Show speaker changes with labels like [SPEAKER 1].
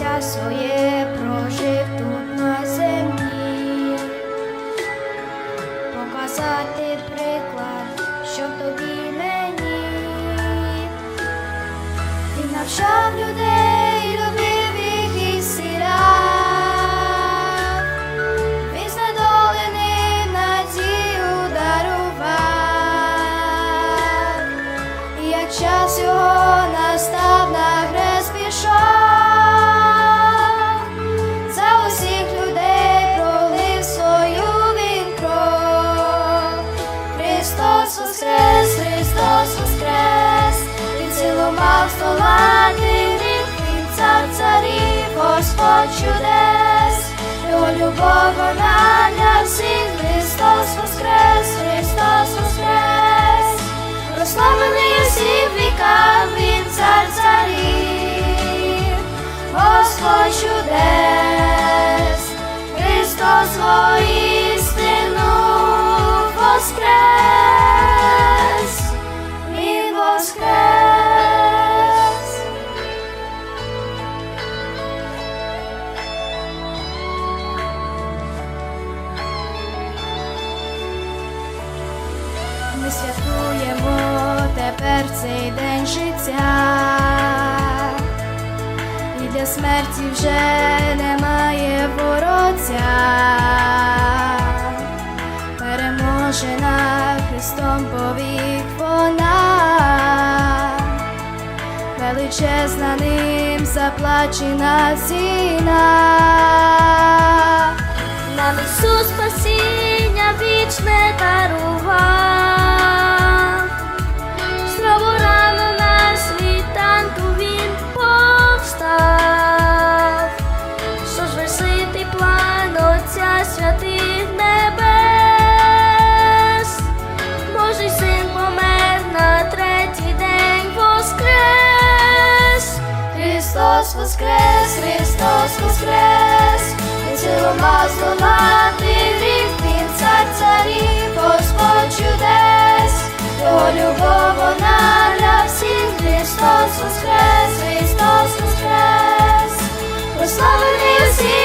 [SPEAKER 1] життя своє прожив тут на землі, показати приклад, що тобі мені, ти навчав людей. Він цар царів, Господь чудес, Його любов вона всіх, Христос воскрес, Христос воскрес, прославлений усім вікам, Він цар царів, Господь чудес, Ми святкуємо тепер цей день життя, і для смерті вже немає воротця, переможена Христом повік вона, величезна ним заплачена ціна. Христос воскрес, Христос воскрес, Він цілома здолати гріх, Він цар царів, Господь чудес, Його любов вона для всіх, Христос воскрес, Христос воскрес, прославлений усім